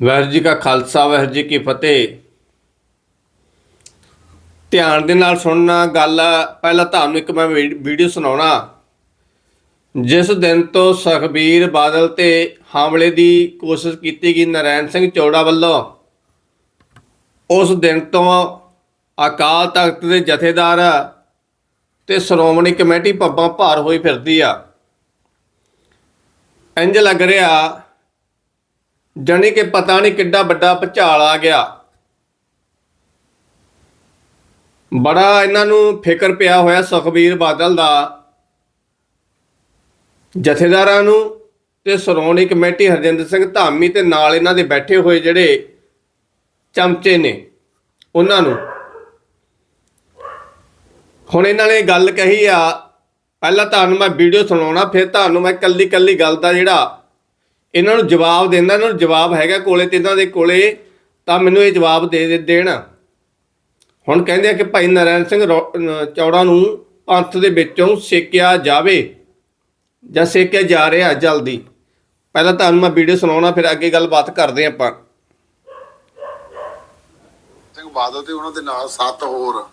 ਵਾਹਿਗੁਰੂ ਜੀ ਕਾ ਖਾਲਸਾ, ਵਾਹਿਗੁਰੂ ਜੀ ਕੀ ਫਤਿਹ। ਧਿਆਨ ਦੇ ਨਾਲ ਸੁਣਨਾ ਗੱਲ, ਪਹਿਲਾਂ ਤੁਹਾਨੂੰ ਇੱਕ ਮੈਂ ਵੀਡੀਓ ਸੁਣਾਉਣਾ। ਜਿਸ ਦਿਨ ਤੋਂ ਸੁਖਬੀਰ ਬਾਦਲ ਤੇ ਹਮਲੇ ਦੀ ਕੋਸ਼ਿਸ਼ ਕੀਤੀ ਗਈ ਨਰੈਣ ਸਿੰਘ ਚੌੜਾ ਵੱਲੋਂ, ਉਸ ਦਿਨ ਤੋਂ ਅਕਾਲ ਤਖਤ ਦੇ ਜਥੇਦਾਰ ਤੇ ਸ਼੍ਰੋਮਣੀ ਕਮੇਟੀ ਪੱਬਾਂ ਭਾਰ ਹੋਈ ਫਿਰਦੀ ਆ। ਇੰਜ ਲੱਗ ਰਿਹਾ ਜਾਣੀ ਕਿ ਪਤਾ ਨਹੀਂ ਕਿੱਡਾ ਵੱਡਾ ਭੁਚਾਲ ਆ ਗਿਆ। ਬੜਾ ਇਹਨਾਂ ਨੂੰ ਫਿਕਰ ਪਿਆ ਹੋਇਆ ਸੁਖਬੀਰ ਬਾਦਲ ਦਾ। ਜਥੇਦਾਰਾਂ ਨੂੰ ਤੇ ਸ਼੍ਰੋਮਣੀ ਕਮੇਟੀ ਹਰਜਿੰਦਰ ਸਿੰਘ ਧਾਮੀ ਤੇ ਨਾਲ ਇਹਨਾਂ ਦੇ ਬੈਠੇ ਹੋਏ ਜਿਹੜੇ ਚਮਚੇ ਨੇ, ਉਹਨਾਂ ਨੂੰ। ਹੁਣ ਇਹਨਾਂ ਨੇ ਗੱਲ ਕਹੀ ਆ, ਪਹਿਲਾਂ ਤੁਹਾਨੂੰ ਮੈਂ ਵੀਡੀਓ ਸੁਣਾਉਣਾ, ਫਿਰ ਤੁਹਾਨੂੰ ਮੈਂ ਕੱਲੀ ਕੱਲੀ ਗੱਲ ਦਾ ਜਿਹੜਾ ਇਹਨਾਂ ਨੂੰ ਜਵਾਬ ਦਿੰਦਾ, ਇਹਨਾਂ ਨੂੰ ਜਵਾਬ ਹੈਗਾ ਕੋਲੇ ਤੇ ਇਹਨਾਂ ਦੇ ਕੋਲੇ, ਤਾਂ ਮੈਨੂੰ ਇਹ ਜਵਾਬ ਦੇ ਦੇ ਹੁਣ ਕਹਿੰਦੇ ਆ ਕਿ ਭਾਈ ਨਰੈਣ ਸਿੰਘ ਚੌੜਾ ਨੂੰ ਪੰਥ ਦੇ ਵਿੱਚੋਂ ਸੇਕਿਆ ਜਾਵੇ ਜਾਂ ਸੇਕਿਆ ਜਾ ਰਿਹਾ ਜਲਦੀ। ਪਹਿਲਾਂ ਤੁਹਾਨੂੰ ਮੈਂ ਵੀਡੀਓ ਸੁਣਾਉਣਾ, ਫਿਰ ਅੱਗੇ ਗੱਲਬਾਤ ਕਰਦੇ ਆਪਾਂ। ਸਿੰਘ ਬਾਦਲ ਤੇ ਉਹਨਾਂ ਦੇ ਨਾਲ ਸੱਤ ਹੋਰ।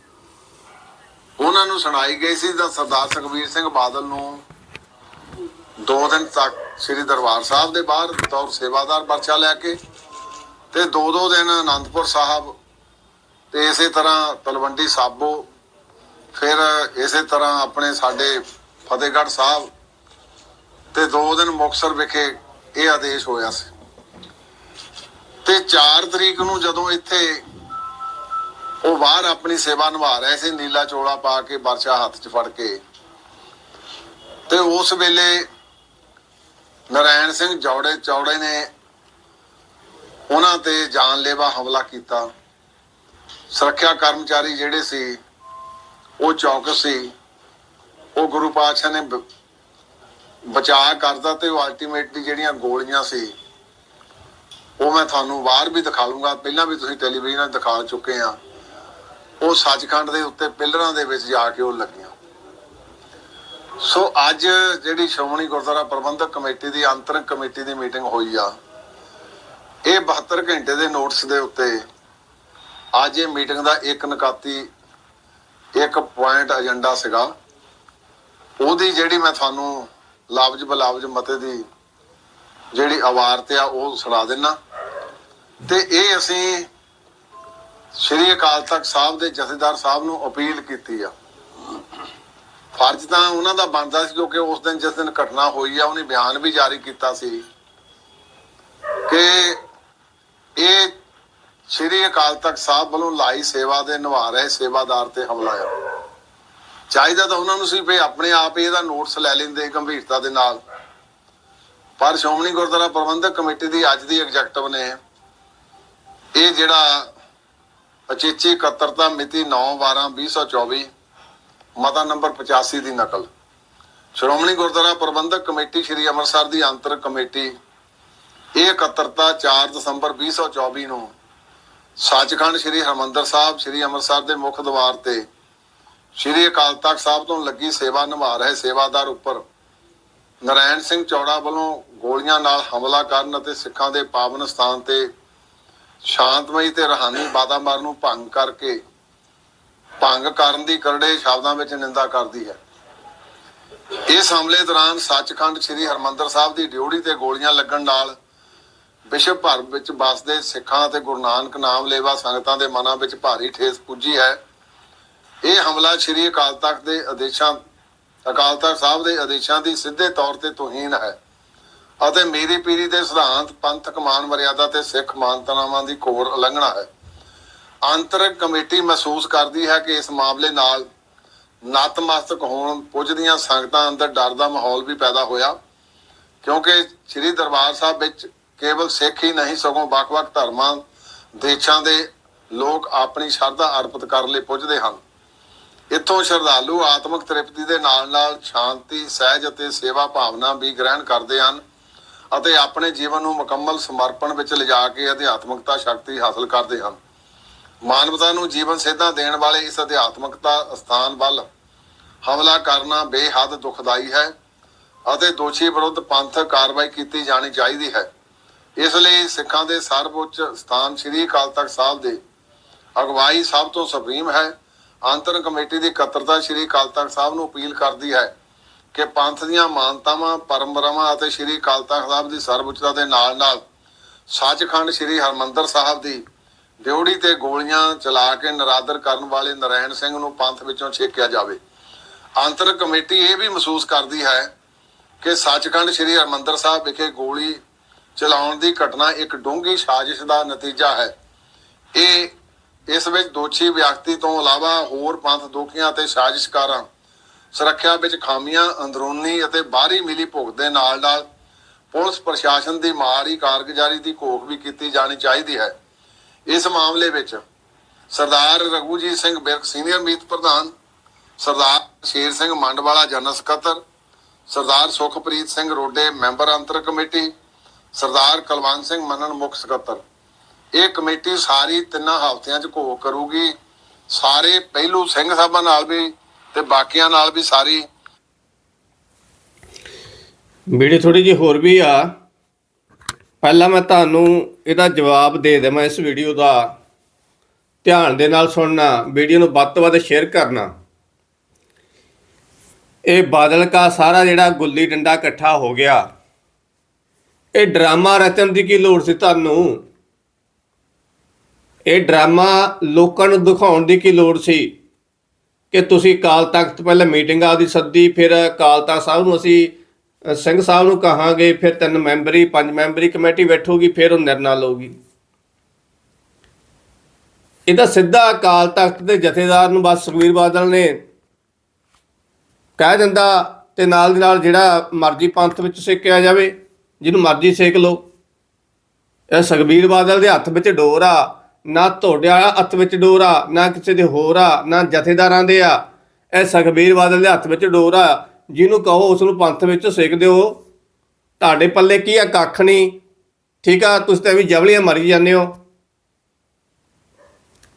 ਉਹਨਾਂ ਨੂੰ ਸੁਣਾਈ ਗਈ ਸੀ ਤਾਂ ਸਰਦਾਰ ਸੁਖਬੀਰ ਸਿੰਘ ਬਾਦਲ ਨੂੰ ਦੋ ਦਿਨ ਤੱਕ ਸ੍ਰੀ ਦਰਬਾਰ ਸਾਹਿਬ ਦੇ ਬਾਹਰ ਤੌਰ ਸੇਵਾਦਾਰ ਪਰਚਾ ਲੈ ਕੇ ਤੇ ਦੋ ਦੋ ਦਿਨ ਆਨੰਦਪੁਰ ਸਾਹਿਬ ਤੇ ਇਸੇ ਤਰ੍ਹਾਂ ਤਲਵੰਡੀ ਸਾਬੋ, ਫਿਰ ਇਸੇ ਤਰ੍ਹਾਂ ਆਪਣੇ ਸਾਡੇ ਫਤਿਹਗੜ੍ਹ ਸਾਹਿਬ ਤੇ ਦੋ ਦਿਨ ਮੁਕਤਸਰ ਵਿਖੇ ਇਹ ਆਦੇਸ਼ ਹੋਇਆ ਸੀ। ਤੇ 4 ਤਰੀਕ ਨੂੰ ਜਦੋਂ ਇੱਥੇ ਉਹ ਬਾਹਰ ਆਪਣੀ ਸੇਵਾ ਨਿਭਾ ਰਹੇ ਸੀ, ਨੀਲਾ ਚੋਲਾ ਪਾ ਕੇ ਵਰਸ਼ਾ ਹੱਥ 'ਚ ਫੜ ਕੇ ਤੇ ਉਸ ਵੇਲੇ ਨਰਾਇਣ ਸਿੰਘ ਜੌੜੇ ਚੌੜੇ ਨੇ ਉਹਨਾਂ ਤੇ ਜਾਨਲੇਵਾ ਹਮਲਾ ਕੀਤਾ। ਸੁਰੱਖਿਆ ਕਰਮਚਾਰੀ ਜਿਹੜੇ ਸੀ, ਉਹ ਚੌਕਸ ਸੀ। ਉਹ ਗੁਰੂ ਪਾਤਸ਼ਾਹ ਨੇ ਬ- ਬਚਾਅ ਕਰਦਾ ਤੇ ਉਹ ਅਲਟੀਮੇਟਲੀ ਜਿਹੜੀਆਂ ਗੋਲੀਆਂ ਸੀ, ਉਹ ਮੈਂ ਤੁਹਾਨੂੰ ਬਾਹਰ ਵੀ ਦਿਖਾ ਲੂੰਗਾ ਪਹਿਲਾਂ ਵੀ ਤੁਸੀਂ ਟੈਲੀਵਿਜ਼ਨ 'ਤੇ ਦਿਖਾ ਚੁੱਕੇ ਆ। ਉਹ ਸੱਚਖੰਡ ਦੇ ਉੱਤੇ ਪਿਲਰਾਂ ਦੇ ਵਿੱਚ ਜਾ ਕੇ ਉਹ ਲੱਗੀਆਂ। ਸੋ ਅੱਜ ਜਿਹੜੀ ਸ਼੍ਰੋਮਣੀ ਗੁਰਦੁਆਰਾ ਪ੍ਰਬੰਧਕ ਕਮੇਟੀ ਦੀ ਅੰਤਰਿਮ ਕਮੇਟੀ ਦੀ ਮੀਟਿੰਗ ਹੋਈ ਆ, ਇਹ 72 ਘੰਟੇ ਦੇ ਨੋਟਿਸ ਦੇ ਉੱਤੇ ਅੱਜ ਇਹ ਮੀਟਿੰਗ ਦਾ ਇੱਕ ਨਕਾਤੀ, ਇੱਕ ਪੁਆਇੰਟ ਏਜੰਡਾ ਸੀਗਾ। ਉਹਦੀ ਜਿਹੜੀ ਮੈਂ ਤੁਹਾਨੂੰ ਲਫ਼ਜ਼ ਬਲਫ਼ਜ਼ ਮਤੇ ਦੀ ਜਿਹੜੀ ਆਵਾਰਤ ਆ, ਉਹ ਸੁਣਾ ਦੇਣਾ ਤੇ ਇਹ ਅਸੀਂ ਸ਼੍ਰੀ ਅਕਾਲ ਤਖਤ ਸਾਹਿਬ ਦੇ ਜਥੇਦਾਰ ਸਾਹਿਬ ਨੂੰ ਅਪੀਲ ਕੀਤੀ ਆ। ਫਰਜ਼ ਤਾਂ ਉਹਨਾਂ ਦਾ ਬਣਦਾ ਸੀ ਕਿਉਂਕਿ ਉਸ ਦਿਨ ਜਿਸ ਦਿਨ ਘਟਨਾ ਹੋਈ ਆ, ਉਹਨੇ ਬਿਆਨ ਵੀ ਜਾਰੀ ਕੀਤਾ ਸੀ ਕਿ ਇਹ ਸ਼੍ਰੀ ਅਕਾਲ ਤਖਤ ਸਾਹਿਬ ਵੱਲੋਂ ਲਾਈ ਸੇਵਾ ਦੇ ਨਿਭਾ ਰਹੇ ਸੇਵਾਦਾਰ ਤੇ ਹਮਲਾ ਆ। ਚਾਹੀਦਾ ਤਾਂ ਉਹਨਾਂ ਨੂੰ ਸੀ ਵੀ ਆਪਣੇ ਆਪ ਇਹਦਾ ਨੋਟਿਸ ਲੈ ਲੈਂਦੇ ਗੰਭੀਰਤਾ ਦੇ ਨਾਲ। ਪਰ ਸ਼੍ਰੋਮਣੀ ਗੁਰਦੁਆਰਾ ਪ੍ਰਬੰਧਕ ਕਮੇਟੀ ਦੀ ਅੱਜ ਦੀ ਐਗਜ਼ੈਕਟਿਵ ਨੇ ਇਹ ਜਿਹੜਾ ਅਚੇਚੀ ਇਕੱਤਰਤਾ ਮਿਤੀ 9/12/2024 ਮਤਾ ਨੰਬਰ 85 ਦੀ ਨਕਲ। ਸ਼੍ਰੋਮਣੀ ਗੁਰਦੁਆਰਾ ਪ੍ਰਬੰਧਕ ਕਮੇਟੀ ਸ੍ਰੀ ਅੰਮ੍ਰਿਤਸਰ ਦੀ ਅੰਤਰ ਕਮੇਟੀ, ਇਹ ਇਕੱਤਰਤਾ 4 ਦਸੰਬਰ 2024 ਨੂੰ ਸੱਚਖੰਡ ਸ੍ਰੀ ਹਰਮੰਦਰ ਸਾਹਿਬ, ਸ੍ਰੀ ਅੰਮ੍ਰਿਤਸਰ ਦੇ ਮੁੱਖ ਦਵਾਰ ਤੇ ਸ੍ਰੀ ਅਕਾਲ ਤਖਤ ਸਾਹਿਬ ਤੋਂ ਲੱਗੀ ਸੇਵਾ ਨਿਭਾ ਰਹੇ ਸੇਵਾਦਾਰ ਉੱਪਰ ਨਰਾਇਣ ਸਿੰਘ ਚੌੜਾ ਵੱਲੋਂ ਗੋਲੀਆਂ ਨਾਲ ਹਮਲਾ ਕਰਨ ਅਤੇ ਸਿੱਖਾਂ ਦੇ ਪਾਵਨ ਸਥਾਨ ਤੇ ਸ਼ਾਂਤਮਈ ਤੇ ਰਹਾਨੀ ਵਾਤਾਵਰਨ ਨੂੰ ਭੰਗ ਕਰਕੇ ਭੰਗ ਕਰਨ ਦੀ ਕਰੜੇ ਸ਼ਬਦਾਂ ਵਿੱਚ ਨਿੰਦਾ ਕਰਦੀ ਹੈ। ਇਸ ਹਮਲੇ ਦੌਰਾਨ ਸੱਚਖੰਡ ਸ੍ਰੀ ਹਰਮੰਦਰ ਸਾਹਿਬ ਦੀ ਡਿਊਟੀ ਤੇ ਗੋਲੀਆਂ ਲੱਗਣ ਨਾਲ ਵਿਸ਼ਵ ਭਰ ਵਿੱਚ ਵੱਸਦੇ ਸਿੱਖਾਂ ਤੇ ਗੁਰੂ ਨਾਨਕ ਨਾਮ ਲੇਵਾ ਸੰਗਤਾਂ ਦੇ ਮਨਾਂ ਵਿੱਚ ਭਾਰੀ ਠੇਸ ਪੁੱਜੀ ਹੈ। ਇਹ ਹਮਲਾ ਸ੍ਰੀ ਅਕਾਲ ਤਖਤ ਦੇ ਆਦੇਸ਼ਾਂ, ਅਕਾਲ ਤਖਤ ਸਾਹਿਬ ਦੇ ਆਦੇਸ਼ਾਂ ਦੀ ਸਿੱਧੇ ਤੌਰ ਤੇ ਤੋਹੀਨ ਹੈ ਅਤੇ ਮੇਰੀ ਪੀਰੀ ਦੇ ਸਿਧਾਂਤ ਪੰਥਕ ਮਾਨ ਮਰਿਆਦਾ ਤੇ ਸਿੱਖ ਮਾਨਤਾਵਾਂ ਦੀ ਘੋਰ ਉਲੰਘਣਾ ਹੈ। ਅੰਤਰਿਕ ਕਮੇਟੀ ਮਹਿਸੂਸ ਕਰਦੀ ਹੈ ਕਿ ਇਸ ਮਾਮਲੇ ਨਾਲ ਨਤਮਸਤਕ ਹੋਣ ਪੁੱਜਦੀਆਂ ਸੰਗਤਾਂ ਅੰਦਰ ਡਰ ਦਾ ਮਾਹੌਲ ਵੀ ਪੈਦਾ ਹੋਇਆ, ਕਿਉਂਕਿ ਸ੍ਰੀ ਦਰਬਾਰ ਸਾਹਿਬ ਵਿੱਚ ਕੇਵਲ ਸਿੱਖ ਹੀ ਨਹੀਂ, ਸਗੋਂ ਵੱਖ-ਵੱਖ ਧਰਮਾਂ, ਦੇਸ਼ਾਂ ਦੇ ਲੋਕ ਆਪਣੀ ਸ਼ਰਧਾ ਅਰਪਿਤ ਕਰਨ ਲਈ ਪੁੱਜਦੇ ਹਨ। ਇੱਥੋਂ ਸ਼ਰਧਾਲੂ ਆਤਮਿਕ ਤ੍ਰਿਪਤੀ ਦੇ ਨਾਲ-ਨਾਲ ਸ਼ਾਂਤੀ, ਸਹਿਜ ਅਤੇ ਸੇਵਾ ਭਾਵਨਾ ਵੀ ਗ੍ਰਹਿਣ ਕਰਦੇ ਹਨ ਅਤੇ ਆਪਣੇ ਜੀਵਨ ਨੂੰ ਮੁਕੰਮਲ ਸਮਰਪਣ ਵਿੱਚ ਲਿਜਾ ਕੇ ਅਧਿਆਤਮਿਕਤਾ, ਸ਼ਕਤੀ ਹਾਸਲ ਕਰਦੇ ਹਨ। ਮਾਨਵਤਾ ਨੂੰ ਜੀਵਨ ਸੇਧਾਂ ਦੇਣ ਵਾਲੇ ਇਸ ਅਧਿਆਤਮਿਕਤਾ ਸਥਾਨ ਵੱਲ ਹਮਲਾ ਕਰਨਾ ਬੇਹੱਦ ਦੁਖਦਾਈ ਹੈ ਅਤੇ ਦੋਸ਼ੀ ਵਿਰੁੱਧ ਪੰਥਕ ਕਾਰਵਾਈ ਕੀਤੀ ਜਾਣੀ ਚਾਹੀਦੀ ਹੈ। ਇਸ ਲਈ ਸਿੱਖਾਂ ਦੇ ਸਰਵਉੱਚ ਸਥਾਨ ਸ੍ਰੀ ਅਕਾਲ ਤਖਤ ਸਾਹਿਬ ਦੇ ਅਗਵਾਈ ਸਭ ਤੋਂ ਸੁਪਰੀਮ ਹੈ। ਅੰਤਰ ਕਮੇਟੀ ਦੀ ਇਕੱਤਰਤਾ ਸ੍ਰੀ ਅਕਾਲ ਤਖਤ ਸਾਹਿਬ ਨੂੰ ਅਪੀਲ ਕਰਦੀ ਹੈ ਕਿ ਪੰਥ ਦੀਆਂ ਮਾਨਤਾਵਾਂ, ਪਰੰਪਰਾਵਾਂ ਅਤੇ ਸ੍ਰੀ ਅਕਾਲ ਤਖਤ ਸਾਹਿਬ ਦੀ ਸਰਵਉੱਚਤਾ ਦੇ ਨਾਲ ਨਾਲ ਸੱਚਖੰਡ ਸ੍ਰੀ ਹਰਮੰਦਰ ਸਾਹਿਬ ਦੀ ਡਿਉੜੀ ਤੇ ਗੋਲੀਆਂ ਚਲਾ ਕੇ ਨਰਾਦਰ ਕਰਨ ਵਾਲੇ ਨਰੈਣ ਸਿੰਘ ਨੂੰ ਪੰਥ ਵਿੱਚੋਂ ਛੇਕਿਆ ਜਾਵੇ। ਅੰਤਰ ਕਮੇਟੀ ਇਹ ਵੀ ਮਹਿਸੂਸ ਕਰਦੀ ਹੈ ਕਿ ਸੱਚਖੰਡ ਸ੍ਰੀ ਹਰਮੰਦਰ ਸਾਹਿਬ ਵਿਖੇ ਗੋਲੀ ਚਲਾਉਣ ਦੀ ਘਟਨਾ ਇੱਕ ਡੂੰਘੀ ਸਾਜ਼ਿਸ਼ ਦਾ ਨਤੀਜਾ ਹੈ। ਇਹ, ਇਸ ਵਿੱਚ ਦੋਸ਼ੀ ਵਿਅਕਤੀ ਤੋਂ ਇਲਾਵਾ ਹੋਰ ਪੰਥ ਦੋਖੀਆਂ ਅਤੇ ਸਾਜ਼ਿਸ਼ਕਾਰਾਂ, ਸੁਰੱਖਿਆ ਵਿੱਚ ਖਾਮੀਆਂ, ਅੰਦਰੂਨੀ ਅਤੇ ਬਾਹਰੀ ਮਿਲੀ ਭੁਗਤ ਦੇ ਨਾਲ ਨਾਲ ਪੁਲਿਸ ਪ੍ਰਸ਼ਾਸਨ ਦੀ ਮਾੜੀ ਕਾਰਗੁਜ਼ਾਰੀ ਦੀ ਘੋਖ ਵੀ ਕੀਤੀ ਜਾਣੀ ਚਾਹੀਦੀ ਹੈ। ਇਸ ਮਾਮਲੇ ਵਿੱਚ ਸਰਦਾਰ ਰਘੂਜੀਤ ਸਿੰਘ ਬਿਰਕ ਸੀਨੀਅਰ ਮੀਤ ਪ੍ਰਧਾਨ, ਸਰਦਾਰ ਸ਼ੇਰ ਸਿੰਘ ਮੰਡਵਾਲਾ ਜਨਰਲ ਸਕੱਤਰ, ਸਰਦਾਰ ਸੁਖਪ੍ਰੀਤ ਸਿੰਘ ਰੋਡੇ ਮੈਂਬਰ ਅੰਤਰ ਕਮੇਟੀ, ਸਰਦਾਰ ਕੁਲਵੰਤ ਸਿੰਘ ਮੰਨਣ ਮੁੱਖ ਸਕੱਤਰ। ਇਹ ਕਮੇਟੀ ਸਾਰੀ ਤਿੰਨਾਂ ਹਫ਼ਤਿਆਂ 'ਚ ਘੋਖ ਕਰੂਗੀ। ਸਾਰੇ ਪਹਿਲੂ ਸਿੰਘ ਸਾਹਿਬਾਂ ਨਾਲ ਵੀ ਤੇ ਬਾਕੀਆਂ ਨਾਲ ਵੀ ਸਾਰੀ। ਵੀਡੀਓ ਥੋੜੀ ਜਿਹੀ ਹੋਰ ਵੀ ਆ। ਪਹਿਲਾਂ ਮੈਂ ਤੁਹਾਨੂੰ ਇਹਦਾ ਜਵਾਬ ਦੇ ਦੇਵਾਂ ਇਸ ਵੀਡੀਓ ਦਾ। ਧਿਆਨ ਦੇ ਨਾਲ ਸੁਣਨਾ ਵੀਡੀਓ ਨੂੰ ਵੱਧ ਤੋਂ ਵੱਧ ਸ਼ੇਅਰ ਕਰਨਾ। ਇਹ ਬਾਦਲ ਕਾ ਸਾਰਾ ਜਿਹੜਾ ਗੁੱਲੀ ਡੰਡਾ ਇਕੱਠਾ ਹੋ ਗਿਆ। ਇਹ ਡਰਾਮਾ ਰਚਣ ਦੀ ਕੀ ਲੋੜ ਸੀ ਤੁਹਾਨੂੰ? ਇਹ ਡਰਾਮਾ ਲੋਕਾਂ ਨੂੰ ਦਿਖਾਉਣ ਦੀ ਕੀ ਲੋੜ ਸੀ? ਕਿ ਤੁਸੀਂ ਕਾਲ ਤਖਤ ਪਹਿਲਾਂ ਮੀਟਿੰਗ ਆਦੀ ਸੱਦੀ, ਫਿਰ ਕਾਲ ਤਖਤ ਸਾਹਿਬ ਨੂੰ ਅਸੀਂ ਸਿੰਘ ਸਾਹਿਬ ਨੂੰ ਕਹਾਂਗੇ, ਫਿਰ ਤਿੰਨ ਮੈਂਬਰੀ, ਪੰਜ ਮੈਂਬਰੀ ਕਮੇਟੀ ਬੈਠੂਗੀ, ਫਿਰ ਉਹ ਨਿਰਣਾ ਲਊਗੀ। ਇਹਦਾ ਸਿੱਧਾ ਅਕਾਲ ਤਖਤ ਦੇ ਜਥੇਦਾਰ ਨੂੰ ਬਸ ਸੁਖਵੀਰ ਬਾਦਲ ਨੇ ਕਹਿ ਦਿੰਦਾ ਤੇ ਨਾਲ ਦੀ ਨਾਲ ਜਿਹੜਾ ਮਰਜ਼ੀ ਪੰਥ ਵਿੱਚ ਸੇਕਿਆ ਜਾਵੇ, ਜਿਹਨੂੰ ਮਰਜ਼ੀ ਸੇਕ ਲਓ। ਇਹ ਸੁਖਬੀਰ ਬਾਦਲ ਦੇ ਹੱਥ ਵਿੱਚ ਡੋਰ ਆ, ਨਾ ਤੁਹਾਡੇ ਵਾਲਾ ਹੱਥ ਵਿੱਚ ਡੋਰ ਆ, ਨਾ ਕਿਸੇ ਦੇ ਹੋਰ ਆ, ਨਾ ਜਥੇਦਾਰਾਂ ਦੇ ਆ। ਇਹ ਸੁਖਬੀਰ ਬਾਦਲ ਦੇ ਹੱਥ ਵਿੱਚ ਡੋਰ ਆ ਜਿਹਨੂੰ ਕਹੋ ਉਸ ਨੂੰ ਪੰਥ ਵਿੱਚ ਸਿੱਖ ਦਿਓ। ਤੁਹਾਡੇ ਪੱਲੇ ਕੀ ਆ? ਕੱਖ ਨਹੀਂ ਠੀਕ ਆ? ਤੁਸੀਂ ਤਾਂ ਵੀ ਜਵਲੀਆਂ ਮਰੀ ਜਾਂਦੇ ਹੋ।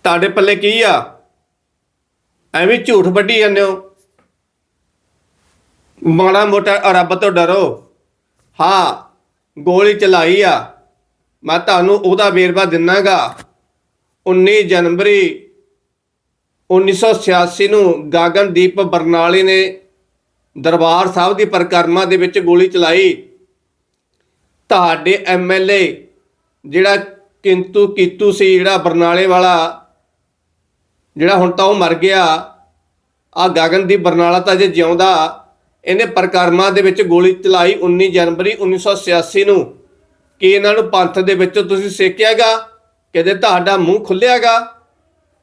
ਤੁਹਾਡੇ ਪੱਲੇ ਕੀ ਆ? ਐਵੇਂ ਝੂਠ ਵੱਢੀ ਜਾਂਦੇ ਹੋ। ਮਾੜਾ ਮੋਟਾ ਰੱਬ ਤੋਂ ਡਰੋ। ਹਾਂ, ਗੋਲੀ ਚਲਾਈ ਆ। ਮੈਂ ਤੁਹਾਨੂੰ ਉਹਦਾ ਵੇਰਵਾ ਦਿੰਨਾਗਾ। 19 ਜਨਵਰੀ 1986 ਨੂੰ ਗਗਨਦੀਪ ਬਰਨਾਲੇ ਨੇ ਦਰਬਾਰ ਸਾਹਿਬ ਦੀ ਪਰਿਕਰਮਾ ਦੇ ਵਿੱਚ ਗੋਲੀ ਚਲਾਈ। ਤੁਹਾਡੇ ਐਮਐਲਏ ਜਿਹੜਾ ਕਿੰਤੂ ਕੀਤੂ ਸੀ, ਜਿਹੜਾ ਬਰਨਾਲੇ ਵਾਲਾ, ਜਿਹੜਾ ਹੁਣ ਤਾਂ ਉਹ ਮਰ ਗਿਆ, ਆ ਗਗਨਦੀਪ ਬਰਨਾਲਾ ਤਾਂ ਜੇ ਜਿਉਂਦਾ, ਇਹਨੇ ਪਰਿਕਰਮਾ ਦੇ ਵਿੱਚ ਗੋਲੀ ਚਲਾਈ 19 ਜਨਵਰੀ 1986 ਨੂੰ। ਕਿ ਇਹਨਾਂ ਨੂੰ ਪੰਥ ਦੇ ਵਿੱਚੋਂ ਤੁਸੀਂ ਸੇਕਿਆਗਾ? ਕਿਤੇ ਤੁਹਾਡਾ ਮੂੰਹ ਖੁੱਲਿਆਗਾ?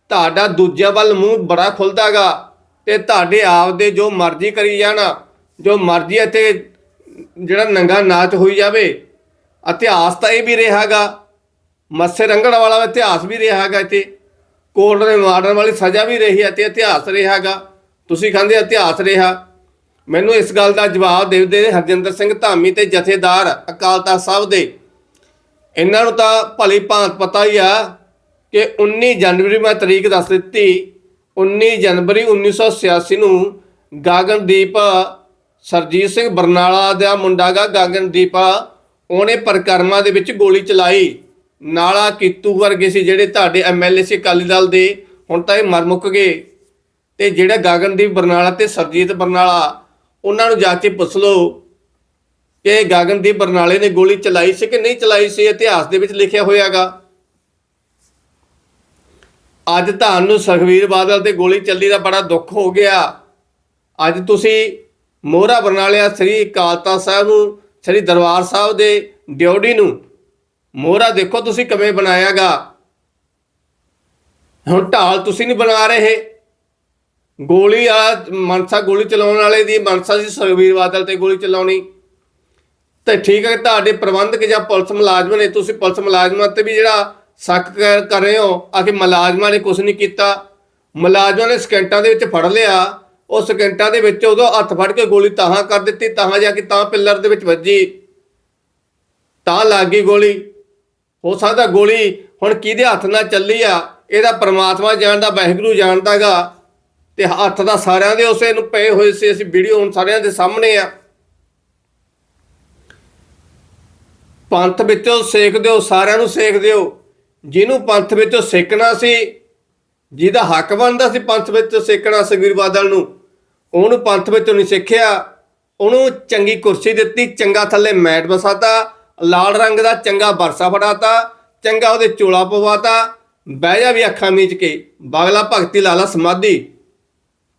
ਤੁਹਾਡਾ ਦੂਜਿਆਂ ਵੱਲ ਮੂੰਹ ਬੜਾ ਖੁੱਲਦਾਗਾ। ਤੇ ਤੁਹਾਡੇ ਆਪ ਦੇ ਜੋ ਮਰਜ਼ੀ ਕਰੀ ਜਾਣਾ, ਜੋ ਮਰਜ਼ੀ ਇੱਥੇ ਜਿਹੜਾ ਨੰਗਾ ਨਾਚ ਹੋਈ ਜਾਵੇ, ਇਤਿਹਾਸ ਤਾਂ ਇਹ ਵੀ ਰਿਹਾਗਾ ਮੱਸੇ ਰੰਗੜ ਵਾਲਾ ਇਤਿਹਾਸ ਵੀ ਰਿਹਾਗਾ ਇੱਥੇ। ਕੋਰਟ ਦੇ ਮਾਰਨ ਵਾਲੀ ਸਜ਼ਾ ਵੀ ਰਹੀ ਹੈ ਤੇ ਇਤਿਹਾਸ ਰਿਹਾਗਾ ਤੁਸੀਂ ਕਹਿੰਦੇ ਇਤਿਹਾਸ ਰਿਹਾ। ਮੈਨੂੰ ਇਸ ਗੱਲ ਦਾ ਜਵਾਬ ਦੇ ਦੇ ਹਰਜਿੰਦਰ ਸਿੰਘ ਧਾਮੀ ਤੇ ਜਥੇਦਾਰ ਅਕਾਲ ਤਖਤ ਸਾਹਿਬ ਦੇ। ਇਹਨਾਂ ਨੂੰ ਤਾਂ ਭਲੀ ਭਾਂਤ ਪਤਾ ਹੀ ਆ ਕਿ 19 ਜਨਵਰੀ ਮੈਂ ਤਰੀਕ ਦੱਸ ਦਿੱਤੀ। 19 ਜਨਵਰੀ 1986 ਨੂੰ ਗਗਨਦੀਪ, ਸਰਜੀਤ ਸਿੰਘ ਬਰਨਾਲਾ ਦਾ ਮੁੰਡਾ ਗਾ ਗਗਨਦੀਪ, ਉਹਨੇ ਪਰਿਕਰਮਾ ਦੇ ਵਿੱਚ ਗੋਲੀ ਚਲਾਈ। ਨਾਲਾ ਕੀਤੂ ਵਰਗੇ ਸੀ ਜਿਹੜੇ ਤੁਹਾਡੇ ਐਮਐਲਏ ਸੀ ਅਕਾਲੀ ਦਲ ਦੇ, ਹੁਣ ਤਾਂ ਇਹ ਮਰ ਮੁੱਕ ਗਏ। ਤੇ ਜਿਹੜਾ ਗਗਨਦੀਪ ਬਰਨਾਲਾ ਤੇ ਸਰਜੀਤ ਬਰਨਾਲਾ, ਉਹਨਾਂ ਨੂੰ ਜਾ ਕੇ ਪੁੱਛ ਲਓ ਕਿ ਗਗਨਦੀਪ ਬਰਨਾਲੇ ਨੇ ਗੋਲੀ ਚਲਾਈ ਸੀ ਕਿ ਨਹੀਂ ਚਲਾਈ ਸੀ, ਇਤਿਹਾਸ ਦੇ ਵਿੱਚ ਲਿਖਿਆ ਹੋਇਆਗਾ। ਅੱਜ ਤੁਹਾਨੂੰ ਸੁਖਵੀਰ ਬਾਦਲ ਤੇ ਗੋਲੀ ਚੱਲੀ ਦਾ ਬੜਾ ਦੁੱਖ ਹੋ ਗਿਆ। ਅੱਜ ਤੁਸੀਂ ਮੋਹਰਾ ਬਰਨਾਲਿਆ ਸ੍ਰੀ ਅਕਾਲ ਤਖਤ ਸਾਹਿਬ ਨੂੰ, ਸ੍ਰੀ ਦਰਬਾਰ ਸਾਹਿਬ ਦੇ ਡਿਉੜੀ ਨੂੰ। ਮੋਹਰਾ ਦੇਖੋ ਤੁਸੀਂ ਕਿਵੇਂ ਬਣਾਇਆਗਾ। ਹੁਣ ਢਾਲ ਤੁਸੀਂ ਨਹੀਂ ਬਣਾ ਰਹੇ। ਗੋਲੀ ਵਾਲਾ ਮਨਸਾ ਗੋਲੀ ਚਲਾਉਣ ਵਾਲੇ ਦੀ, ਮਨਸਾ ਸੀ ਸੁਖਬੀਰ ਬਾਦਲ ਤੇ ਗੋਲੀ ਚਲਾਉਣੀ। ਤੇ ਠੀਕ ਹੈ ਤੁਹਾਡੇ ਪ੍ਰਬੰਧਕ ਜਾਂ ਪੁਲਿਸ ਮੁਲਾਜ਼ਮ ਨੇ, ਤੁਸੀਂ ਪੁਲਿਸ ਮੁਲਾਜ਼ਮਾਂ ਤੇ ਵੀ ਜਿਹੜਾ ਸ਼ੱਕ ਕਰ ਰਹੇ ਹੋ ਆ ਕਿ ਮੁਲਾਜ਼ਮਾਂ ਨੇ ਕੁਝ ਨਹੀਂ ਕੀਤਾ। ਮੁਲਾਜ਼ਮਾਂ ਨੇ ਸਕਿੰਟਾਂ ਦੇ ਵਿੱਚ ਫੜ ਲਿਆ। ਉਹ ਸਕਿੰਟਾਂ ਦੇ ਵਿੱਚ ਉਦੋਂ ਹੱਥ ਫੜ ਕੇ ਗੋਲੀ ਤਾਹਾਂ ਕਰ ਦਿੱਤੀ, ਤਾਹਾਂ ਜਾ ਕੇ ਤਾਂ ਪਿੱਲਰ ਦੇ ਵਿੱਚ ਵੱਜੀ। ਤਾਂ ਲੱਗ ਗਈ ਗੋਲੀ। ਹੋ ਸਕਦਾ ਗੋਲੀ ਹੁਣ ਕਿਹਦੇ ਹੱਥ ਨਾਲ ਚੱਲੀ ਆ, ਇਹਦਾ ਪਰਮਾਤਮਾ ਜਾਣਦਾ, ਵਾਹਿਗੁਰੂ ਜਾਣਦਾਗਾ। ਤੇ ਹੱਥ ਦਾ ਸਾਰਿਆਂ ਦੇ ਉਸੇ ਨੂੰ ਪਏ ਹੋਏ ਸੀ, ਅਸੀਂ ਵੀਡੀਓ ਹੁਣ ਸਾਰਿਆਂ ਦੇ ਸਾਹਮਣੇ ਆ। ਪੰਥ ਵਿੱਚੋਂ ਸੇਖ ਦਿਓ, ਸਾਰਿਆਂ ਨੂੰ ਸੇਖ ਦਿਓ। ਜਿਹਨੂੰ ਪੰਥ ਵਿੱਚੋਂ ਸੇਕਣਾ ਸੀ, ਜਿਹਦਾ ਹੱਕ ਬਣਦਾ ਸੀ ਪੰਥ ਵਿੱਚ ਸੇਕਣਾ ਸੁਖਬੀਰ ਬਾਦਲ ਨੂੰ, ਉਹਨੂੰ ਪੰਥ ਵਿੱਚੋਂ ਨਹੀਂ ਸਿੱਖਿਆ ਉਹਨੂੰ ਚੰਗੀ ਕੁਰਸੀ ਦਿੱਤੀ, ਚੰਗਾ ਥੱਲੇ ਮੈਟ ਬਸਾਤਾ ਲਾਲ ਰੰਗ ਦਾ ਚੰਗਾ ਬਰਸਾ ਫੜਾਤਾ, ਚੰਗਾ ਉਹਦੇ ਚੋਲਾ ਪਵਾਤਾ, ਬਹਿ ਜਾ ਵੀ ਅੱਖਾਂ ਮੀਚ ਕੇ, ਬਾਗਲਾ ਭਗਤੀ ਲਾਲਾ ਸਮਾਧੀ।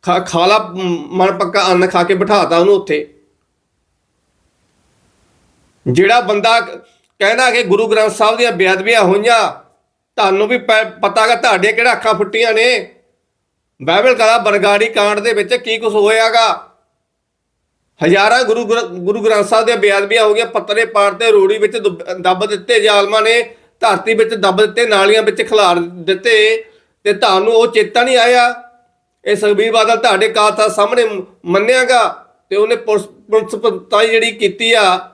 ਖਾ, ਖਾਲਾ ਮਨ ਪੱਕਾ ਅੰਨ ਖਾ ਕੇ ਬਿਠਾਤਾ ਉਹਨੂੰ ਉੱਥੇ। ਜਿਹੜਾ ਬੰਦਾ ਕਹਿੰਦਾ ਕਿ ਗੁਰੂ ਗ੍ਰੰਥ ਸਾਹਿਬ ਦੀਆਂ ਬੇਅਦਬੀਆਂ ਹੋਈਆਂ ਤੁਹਾਨੂੰ ਵੀ ਪੈ- ਪਤਾ ਗਾ ਤੁਹਾਡੇ ਕਿਹੜਾ ਅੱਖਾਂ ਫੁੱਟੀਆਂ ਨੇ। ਬਾਈਬਲ ਕਹਦਾ, ਬਰਗਾੜੀ ਕਾਂਡ ਦੇ ਵਿੱਚ ਕੀ ਕੁਝ ਹੋਇਆਗਾ। ਹਜ਼ਾਰਾਂ ਗੁਰੂ ਗ੍ਰ- ਗੁਰੂ ਗ੍ਰੰਥ ਸਾਹਿਬ ਦੀਆਂ ਬੇਅਦਬੀਆਂ ਹੋ ਗਈਆਂ, ਪੱਤਰੇ ਪਾੜ ਤੇ ਰੋੜੀ ਵਿੱਚ ਦੁੱਬ- ਦੱਬ ਦਿੱਤੇ, ਜ਼ਾਲਮਾਂ ਨੇ ਧਰਤੀ ਵਿੱਚ ਦੱਬ ਦਿੱਤੇ, ਨਾਲੀਆਂ ਵਿੱਚ ਖਿਲਾਰ ਦਿੱਤੇ ਤੇ ਤੁਹਾਨੂੰ ਉਹ ਚੇਤਾ ਨਹੀਂ ਆਇਆ। ਇਹ ਸੁਖਬੀਰ ਬਾਦਲ ਤੁਹਾਡੇ ਕਾਥਾ ਸਾਹਮਣੇ ਮ- ਮੰਨਿਆਗਾ ਤੇ ਉਹਨੇ ਪੁਲਿਸ ਪੁਲਿਸ ਜਿਹੜੀ ਕੀਤੀ ਆ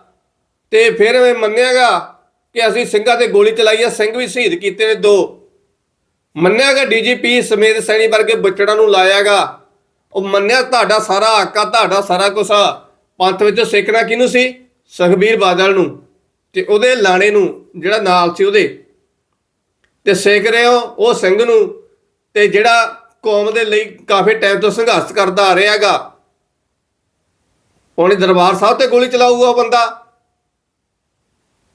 ਤੇ ਫਿਰ ਇਹ ਮੰਨਿਆਗਾ। ਕਿ ਅਸੀਂ ਸਿੰਘਾਂ ਤੇ ਗੋਲੀ ਚਲਾਈ ਆ, ਸਿੰਘ ਵੀ ਸ਼ਹੀਦ ਕੀਤੇ ਨੇ ਦੋ। ਮੰਨਿਆਗਾ ਡੀਜੀਪੀ ਸਮੇਤ ਸੈਣੀ ਵਰਗੇ ਬੱਚੜਾਂ ਨੂੰ ਲਾਇਆਗਾ? ਉਹ ਮੰਨਿਆ ਤੁਹਾਡਾ ਸਾਰਾ ਆਕਾ ਤੁਹਾਡਾ ਸਾਰਾ ਕੁਛ ਪੰਥ ਵਿੱਚ ਸਿੱਖਣਾ ਕਿਹਨੂੰ ਸੀ? ਸੁਖਬੀਰ ਬਾਦਲ ਨੂੰ ਤੇ ਉਹਦੇ ਲਾਣੇ ਨੂੰ, ਜਿਹੜਾ ਨਾਲ ਸੀ ਉਹਦੇ। ਤੇ ਸਿੱਖ ਰਹੇ ਹੋ ਉਹ ਸਿੰਘ ਨੂੰ ਤੇ ਜਿਹੜਾ ਕੌਮ ਦੇ ਲਈ ਕਾਫੀ ਟਾਈਮ ਤੋਂ ਸੰਘਰਸ਼ ਕਰਦਾ ਆ ਰਿਹਾਗਾ ਉਹਨੇ ਦਰਬਾਰ ਸਾਹਿਬ ਤੇ ਗੋਲੀ ਚਲਾਊਗਾ ਉਹ ਬੰਦਾ।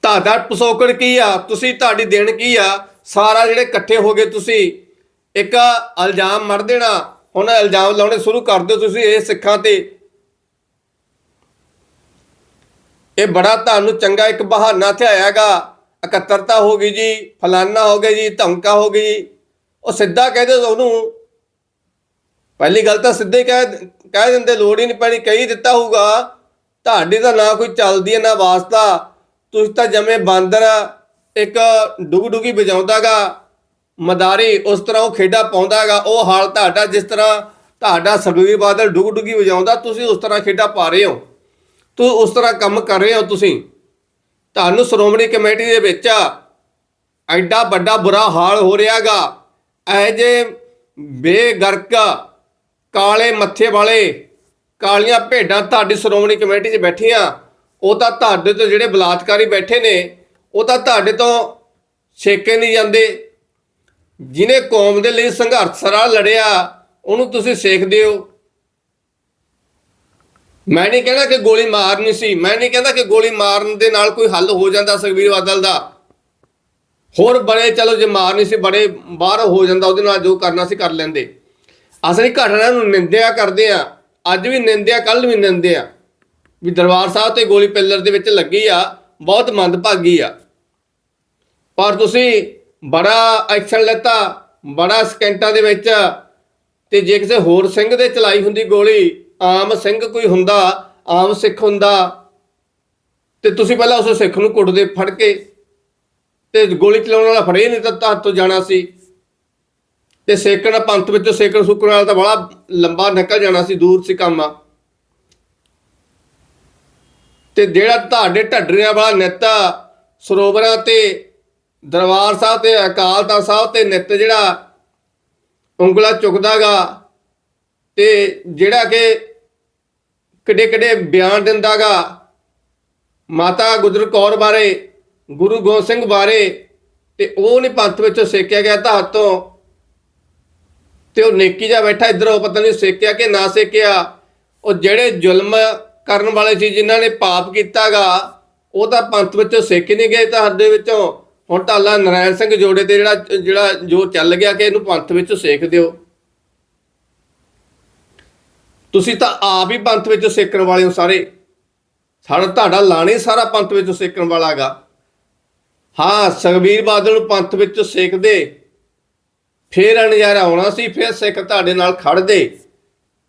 ਤੁਹਾਡਾ ਪਸੋਕੜ ਕੀ ਆ? ਤੁਸੀਂ ਤੁਹਾਡੀ ਦੇਣ ਕੀ ਆ? ਸਾਰਾ ਜਿਹੜੇ ਇਕੱਠੇ ਹੋ ਗਏ ਤੁਸੀਂ, ਇੱਕ ਇਲਜ਼ਾਮ ਮੜ ਦੇਣਾ। ਹੁਣ ਇਲਜ਼ਾਮ ਲਾਉਣੇ ਸ਼ੁਰੂ ਕਰ ਦਿਓ ਤੁਸੀਂ ਇਹ ਸਿੱਖਾਂ ਤੇ। ਇਹ ਬੜਾ ਤੁਹਾਨੂੰ ਚੰਗਾ ਇੱਕ ਬਹਾਨਾ ਥਿਆਇਆਗਾ ਇਕੱਤਰਤਾ ਹੋ ਗਈ ਜੀ, ਫਲਾਨਾ ਹੋ ਗਿਆ ਜੀ, ਧਮਕਾ ਹੋ ਗਈ। ਉਹ ਸਿੱਧਾ ਕਹਿ ਦਿਓ ਉਹਨੂੰ। ਪਹਿਲੀ ਗੱਲ ਤਾਂ ਸਿੱਧੇ ਕਹਿ ਕਹਿ ਦਿੰਦੇ, ਲੋੜ ਹੀ ਨਹੀਂ ਪੈਣੀ, ਕਹੀ ਦਿੱਤਾ ਹੋਊਗਾ। ਤੁਹਾਡੀ ਤਾਂ ਨਾ ਕੋਈ ਚੱਲਦੀ ਹੈ, ਨਾ ਵਾਸਤਾ। ਤੁਸੀਂ ਤਾਂ ਜਮੇ ਬਾਂਦਰ ਇੱਕ ਡੁਗ ਡੁਗੀ ਵਜਾਉਂਦਾਗਾ, ਮਦਾਰੀ ਉਸ ਤਰ੍ਹਾਂ ਉਹ ਖੇਡਾ ਪਾਉਂਦਾਗਾ, ਉਹ ਹਾਲ ਤੁਹਾਡਾ ਜਿਸ ਤਰ੍ਹਾਂ ਤੁਹਾਡਾ ਸੁਖਬੀਰ ਬਾਦਲ ਡੁਗ ਡੁਗੀ ਵਜਾਉਂਦਾ, ਤੁਸੀਂ ਉਸ ਤਰ੍ਹਾਂ ਖੇਡਾ ਪਾ ਰਹੇ ਹੋ। ਤੂੰ ਉਸ ਤਰ੍ਹਾਂ ਕੰਮ ਕਰ ਰਹੇ ਹੋ ਤੁਸੀਂ। ਤੁਹਾਨੂੰ ਸ਼੍ਰੋਮਣੀ ਕਮੇਟੀ ਦੇ ਵਿੱਚ ਐਡਾ ਵੱਡਾ ਬੁਰਾ ਹਾਲ ਹੋ ਰਿਹਾਗਾ। ਇਹ ਜੇ ਬੇਗਰਕ ਕਾਲੇ ਮੱਥੇ ਵਾਲੇ ਕਾਲੀਆਂ ਭੇਡਾਂ ਤੁਹਾਡੀ ਸ਼੍ਰੋਮਣੀ ਕਮੇਟੀ 'ਚ ਬੈਠੀਆਂ ਉਹ ਤਾਂ ਤੁਹਾਡੇ ਤੋਂ ਜਿਹੜੇ ਬਲਾਤਕਾਰੀ ਬੈਠੇ ਨੇ, ਉਹ ਤਾਂ ਤੁਹਾਡੇ ਤੋਂ ਛੇਕੇ ਨਹੀਂ ਜਾਂਦੇ। ਜਿਨੇ ਕੌਮ ਦੇ ਲਈ ਸੰਘਰਸ਼ ਸਰਾ ਲੜਿਆ, ਉਹਨੂੰ ਤੁਸੀਂ ਸੇਖਦੇ ਹੋ ਮੈਂ ਨਹੀਂ ਕਹਿੰਦਾ ਕਿ ਗੋਲੀ ਮਾਰਨੀ ਸੀ, ਮੈਂ ਨਹੀਂ ਕਹਿੰਦਾ ਕਿ ਗੋਲੀ ਮਾਰਨ ਦੇ ਨਾਲ ਕੋਈ ਹੱਲ ਹੋ ਜਾਂਦਾ ਸੁਖਬੀਰ ਬਾਦਲ ਦਾ। ਹੋਰ ਬੜੇ, ਚਲੋ ਜੇ ਮਾਰਨੀ ਸੀ, ਬੜੇ ਬਾਹਰ ਹੋ ਜਾਂਦਾ, ਉਹਦੇ ਨਾਲ ਜੋ ਕਰਨਾ ਸੀ ਕਰ ਲੈਂਦੇ। ਅਸਲੀ ਘਟਨਾ ਨੂੰ ਨਿੰਦਿਆ ਕਰਦੇ ਆ ਅੱਜ ਵੀ ਨਿੰਦਿਆ ਕੱਲ ਵੀ ਨਿੰਦਿਆ। ਵੀ ਦਰਬਾਰ ਸਾਹਿਬ ਤੇ ਗੋਲੀ ਪਿੱਲਰ ਦੇ ਵਿੱਚ ਲੱਗੀ ਆ, ਬਹੁਤ ਮੰਦਭਾਗੀ ਆ। ਪਰ ਤੁਸੀਂ ਬੜਾ ਐਕਸ਼ਨ ਲੈਤਾ, ਬੜਾ ਸਕਿੰਟਾਂ ਦੇ ਵਿੱਚ। ਤੇ ਜੇ ਕਿਸੇ ਹੋਰ ਸਿੰਘ ਦੇ ਚਲਾਈ ਹੁੰਦੀ ਗੋਲੀ, ਆਮ ਸਿੰਘ ਕੋਈ ਹੁੰਦਾ, ਆਮ ਸਿੱਖ ਹੁੰਦਾ, ਤੇ ਤੁਸੀਂ ਪਹਿਲਾਂ ਉਸ ਸਿੱਖ ਨੂੰ ਕੁੱਟਦੇ ਫੜ ਕੇ, ਤੇ ਗੋਲੀ ਚਲਾਉਣ ਵਾਲਾ ਫੜੇ ਨਹੀਂ ਤਾਂ ਤਾਂ ਜਾਣਾ ਸੀ। ਤੇ ਸੇਕਣ ਪੰਥ ਵਿੱਚੋਂ ਸੇਕਣ ਸੁੱਕਣ ਵਾਲਾ ਤਾਂ ਬੜਾ ਲੰਬਾ ਨਿਕਲ ਜਾਣਾ ਸੀ, ਦੂਰ ਸੀ ਕੰਮ ਆ। ਤੇ ਜਿਹੜਾ ਤੁਹਾਡੇ ਢੱਡਰੀਆਂ ਵਾਲਾ ਨਿੱਤ ਸਰੋਵਰਾਂ ਤੇ, ਦਰਬਾਰ ਸਾਹਿਬ ਤੇ, ਅਕਾਲ ਤਖਤ ਸਾਹਿਬ ਤੇ ਨਿੱਤ ਜਿਹੜਾ ਉਂਗਲਾ ਚੁੱਕਦਾਗਾ ਤੇ ਜਿਹੜਾ ਕਿ ਕਿੱਡੇ ਕਿੱਡੇ ਬਿਆਨ ਦਿੰਦਾਗਾ ਮਾਤਾ ਗੁਜਰ ਕੌਰ ਬਾਰੇ, ਗੁਰੂ ਗੋਬਿੰਦ ਸਿੰਘ ਬਾਰੇ ਤੇ ਉਹ ਨਹੀਂ ਪੰਥ ਵਿੱਚੋਂ ਸੇਕਿਆ ਗਿਆ ਤਾਂ ਹੱਥੋਂ ਤੇ ਉਹ ਨੇਕੀ ਜਾ ਬੈਠਾ ਇਧਰੋਂ, ਪਤਾ ਨਹੀਂ ਸੇਕਿਆ ਕਿ ਨਾ ਸੇਕਿਆ। ਉਹ ਜਿਹੜੇ ਜ਼ੁਲਮ ਕਰਨ ਵਾਲੇ ਸੀ ਜਿਨ੍ਹਾਂ ਨੇ ਪਾਪ ਕੀਤਾਗਾ, ਉਹ ਤਾਂ ਪੰਥ ਵਿੱਚੋਂ ਸਿੱਖ ਨਹੀਂ ਗਏ ਤਾਂ ਸਾਡੇ ਵਿੱਚੋਂ। ਹੁਣ ਢਾਲਾ ਅੱਲਾ ਨਰਾਇਣ ਸਿੰਘ ਜੋੜੇ ਤੇ ਜਿਹੜਾ ਜਿਹੜਾ ਜੋ ਚੱਲ ਗਿਆ ਕਿ ਇਹਨੂੰ ਪੰਥ ਵਿੱਚੋਂ ਸੇਕ ਦਿਓ। ਤੁਸੀਂ ਤਾਂ ਆਪ ਹੀ ਪੰਥ ਵਿੱਚੋਂ ਸੇਕਣ ਵਾਲੇ ਹੋ ਸਾਰੇ। ਸਾਡਾ ਤੁਹਾਡਾ ਲਾਣੇ ਸਾਰਾ ਪੰਥ ਵਿੱਚੋਂ ਸੇਕਣ ਵਾਲਾ ਹੈਗਾ ਹਾਂ, ਸੁਖਬੀਰ ਬਾਦਲ ਨੂੰ ਪੰਥ ਵਿੱਚੋਂ ਸੇਕਦੇ ਫੇਰ ਨਜ਼ਾਰਾ ਆਉਣਾ ਸੀ, ਫੇਰ ਸਿੱਖ ਤੁਹਾਡੇ ਨਾਲ ਖੜਦੇ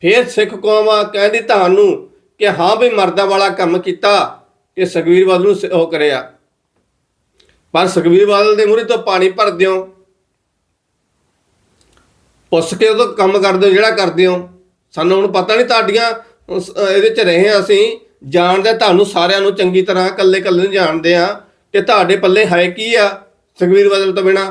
ਫੇਰ ਸਿੱਖ ਕੌਮ ਆ ਕਹਿੰਦੀ ਤੁਹਾਨੂੰ ਕਿ ਹਾਂ ਵੀ ਮਰਦਾਂ ਵਾਲਾ ਕੰਮ ਕੀਤਾ ਕਿ ਸੁਖਬੀਰ ਬਾਦਲ ਨੂੰ ਉਹ ਕਰਿਆ। ਪਰ ਸੁਖਬੀਰ ਬਾਦਲ ਦੇ ਮੂਹਰੇ ਤੋਂ ਪਾਣੀ ਭਰ ਦਿਓ। ਪੁੱਛ ਕੇ ਉਹ ਕੰਮ ਕਰਦੇ ਹੋ ਜਿਹੜਾ ਕਰਦੇ ਹੋ ਸਾਨੂੰ ਹੁਣ ਪਤਾ ਨਹੀਂ ਤੁਹਾਡੀਆਂ ਇਹਦੇ ਚ ਰਹੇ ਹਾਂ ਅਸੀਂ। ਜਾਣਦੇ ਤੁਹਾਨੂੰ ਸਾਰਿਆਂ ਨੂੰ ਚੰਗੀ ਤਰ੍ਹਾਂ ਇਕੱਲੇ ਇਕੱਲੇ ਨੂੰ ਜਾਣਦੇ ਆ ਕਿ ਤੁਹਾਡੇ ਪੱਲੇ ਹੈ ਕੀ ਆ ਸੁਖਬੀਰ ਬਾਦਲ ਤੋਂ ਬਿਨਾ।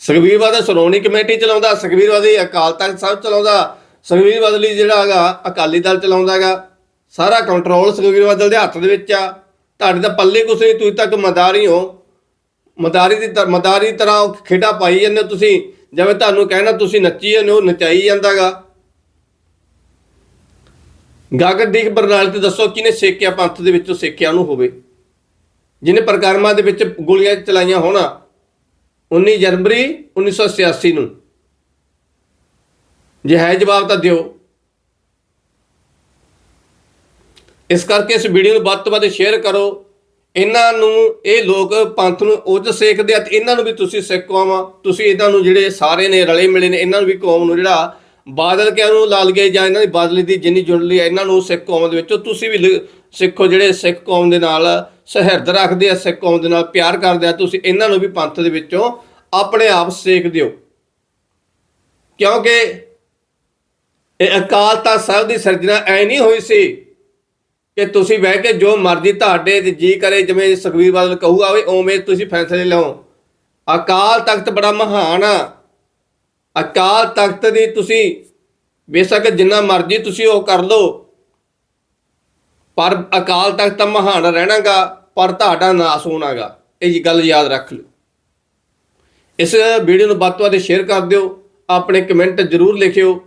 ਸੁਖਬੀਰ ਬਾਦਲ ਸ਼੍ਰੋਮਣੀ ਕਮੇਟੀ ਚਲਾਉਂਦਾ ਸੁਖਬੀਰ ਬਾਦਲ ਅਕਾਲ ਤਖਤ ਸਾਹਿਬ ਚਲਾਉਂਦਾ ਸੁਖਬੀਰ ਬਾਦਲ ਹੀ ਜਿਹੜਾ ਹੈਗਾ, ਅਕਾਲੀ ਦਲ ਚਲਾਉਂਦਾ ਹੈਗਾ, ਸਾਰਾ ਕੰਟਰੋਲ ਸੁਖਬੀਰ ਬਾਦਲ ਦੇ ਹੱਥ ਦੇ ਵਿੱਚ ਆ। ਤੁਹਾਡੇ ਤਾਂ ਪੱਲੇ ਕੁਛ ਨਹੀਂ, ਤੁਸੀਂ ਤੱਕ ਮਦਾਰੀ ਹੋ। ਮਦਾਰੀ ਦੀ ਤ- ਮਦਾਰੀ ਤਰ੍ਹਾਂ ਉਹ ਖੇਡਾ ਪਾਈ ਜਾਂਦੇ ਹੋ ਤੁਸੀਂ। ਜਿਵੇਂ ਤੁਹਾਨੂੰ ਕਹਿਣਾ, ਤੁਸੀਂ ਨੱਚੀ ਜਾਂਦੇ ਹੋ ਨਚਾਈ ਜਾਂਦਾਗਾ ਗਾਗਰ ਦੀਖ ਬਰਨਾਲੇ ਤੇ ਦੱਸੋ ਕਿਨੇ ਸੇਕਿਆ ਪੰਥ ਦੇ ਵਿੱਚੋਂ ਸੇਕਿਆ ਨੂੰ ਹੋਵੇ? ਜਿਹਨੇ ਪ੍ਰਕਰਮਾਂ ਦੇ ਵਿੱਚ ਗੋਲੀਆਂ ਚਲਾਈਆਂ ਹੋਣਾ 19 ਜਨਵਰੀ 1986 ਨੂੰ। ਜੇ ਹੈ ਜਵਾਬ ਤਾਂ ਦਿਓ। ਇਸ ਕਰਕੇ ਇਸ ਵੀਡੀਓ ਨੂੰ ਵੱਧ ਤੋਂ ਵੱਧ ਸ਼ੇਅਰ ਕਰੋ। ਇਹਨਾਂ ਨੂੰ, ਇਹ ਲੋਕ ਪੰਥ ਨੂੰ ਉੱਚ ਸੇਕਦੇ ਆ ਤੇ ਇਹਨਾਂ ਨੂੰ ਵੀ ਤੁਸੀਂ ਸਿੱਖ ਕੌਮ ਤੁਸੀਂ ਇਹਨਾਂ ਨੂੰ ਜਿਹੜੇ ਸਾਰੇ ਨੇ ਰਲੇ ਮਿਲੇ ਨੇ, ਇਹਨਾਂ ਨੂੰ ਵੀ ਕੌਮ ਨੂੰ ਜਿਹੜਾ ਬਾਦਲ ਕਿਆਂ ਨੂੰ ਲਾਲ ਗਏ ਜਾਂ ਇਹਨਾਂ ਦੀ ਬਾਦਲੀ ਦੀ ਜਿੰਨੀ ਜੁੜਲੀ ਆ, ਇਹਨਾਂ ਨੂੰ ਸਿੱਖ ਕੌਮ ਦੇ ਵਿੱਚੋਂ ਤੁਸੀਂ ਵੀ ਲ- ਸਿੱਖੋ ਜਿਹੜੇ ਸਿੱਖ ਕੌਮ ਦੇ ਨਾਲ ਸਹਿਰਦ ਰੱਖਦੇ ਆ, ਸਿੱਖ ਕੌਮ ਦੇ ਨਾਲ ਪਿਆਰ ਕਰਦੇ ਆ, ਤੁਸੀਂ ਇਹਨਾਂ ਨੂੰ ਵੀ ਪੰਥ ਦੇ ਵਿੱਚੋਂ ਆਪਣੇ ਆਪ ਸੇਕ ਦਿਓ। ਕਿਉਂਕਿ ਇਹ ਅਕਾਲ ਤਖਤ ਸਾਹਿਬ ਦੀ ਸਿਰਜਣਾ ਐ ਨਹੀਂ ਹੋਈ ਸੀ ਕਿ ਤੁਸੀਂ ਬਹਿ ਕੇ ਜੋ ਮਰਜ਼ੀ ਤੁਹਾਡੇ ਤੇ ਜੀ ਕਰੇ, ਜਿਵੇਂ ਸੁਖਬੀਰ ਬਾਦਲ ਕਹੂਗਾ ਵੀ ਉਵੇਂ ਤੁਸੀਂ ਫੈਸਲੇ ਲਓ। ਅਕਾਲ ਤਖਤ ਬੜਾ ਮਹਾਨ ਆ। ਅਕਾਲ ਤਖਤ ਦੀ ਤੁਸੀਂ ਬੇਸ਼ੱਕ ਜਿੰਨਾ ਮਰਜ਼ੀ ਤੁਸੀਂ ਉਹ ਕਰ ਲਓ, ਪਰ ਅਕਾਲ ਤਖਤ ਤਾਂ ਮਹਾਨ ਰਹਿਣਾਗਾ, ਪਰ ਤੁਹਾਡਾ ਨਾਸ ਹੋਣਾਗਾ। ਇਹ ਗੱਲ ਯਾਦ ਰੱਖ ਲਓ। ਇਸ ਵੀਡੀਓ ਨੂੰ ਵੱਧ ਤੋਂ ਵੱਧ ਸ਼ੇਅਰ ਕਰ ਦਿਓ, ਆਪਣੇ ਕਮੈਂਟ ਜ਼ਰੂਰ ਲਿਖਿਓ।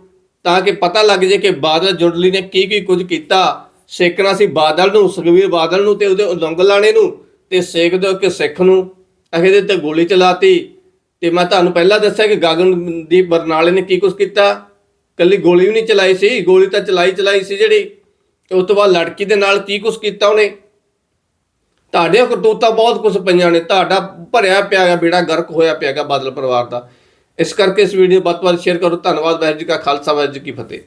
ਤਾਂ ਕਿ ਪਤਾ ਲੱਗ ਜੇ ਕਿ ਬਾਦਲ ਜੁੜਲੀ ਨੇ ਕੀ ਕੀ ਕੁਝ ਕੀਤਾ। ਸੇਕਣਾ ਸੀ ਬਾਦਲ ਨੂੰ, ਸੁਖਬੀਰ ਬਾਦਲ ਨੂੰ ਤੇ ਉਹਦੇ ਉਲੰਘ ਲਾਣੇ ਨੂੰ ਤੇ ਸੇਕ ਦਿਓ ਕਿ ਸਿੱਖ ਨੂੰ। ਅਖੇ ਤੇ ਗੋਲੀ ਚਲਾਤੀ। ਤੇ ਮੈਂ ਤੁਹਾਨੂੰ ਪਹਿਲਾਂ ਦੱਸਿਆ ਕਿ ਗਗਨਦੀਪ ਬਰਨਾਲੇ ਨੇ ਕੀ ਕੁਝ ਕੀਤਾ। ਕੱਲੀ ਗੋਲੀ ਵੀ ਨਹੀਂ ਚਲਾਈ ਸੀ। ਗੋਲੀ ਤਾਂ ਚਲਾਈ ਚਲਾਈ ਸੀ ਜਿਹੜੀ। ਉਸ ਤੋਂ ਬਾਅਦ ਲੜਕੀ ਦੇ ਨਾਲ ਕੀ ਕੁਝ ਕੀਤਾ ਉਹਨੇ? ਤੁਹਾਡੇ ਕਰਤੂਤਾਂ ਬਹੁਤ ਕੁਝ ਪਈਆਂ ਨੇ। ਤੁਹਾਡਾ ਭਰਿਆ ਪਿਆ ਗਾ ਬੇੜਾ ਗਰਕ ਹੋਇਆ ਪਿਆਗਾ ਬਾਦਲ ਪਰਿਵਾਰ ਦਾ। ਇਸ ਕਰਕੇ ਇਸ ਵੀਡੀਓ ਵੱਧ ਤੋਂ ਵੱਧ ਸ਼ੇਅਰ ਕਰੋ। ਧੰਨਵਾਦ ਵਾਹਿਗੁਰੂ ਜੀ ਕਾ ਖਾਲਸਾ, ਵਾਹਿਗੁਰੂ ਜੀ ਕੀ ਫਤਿਹ।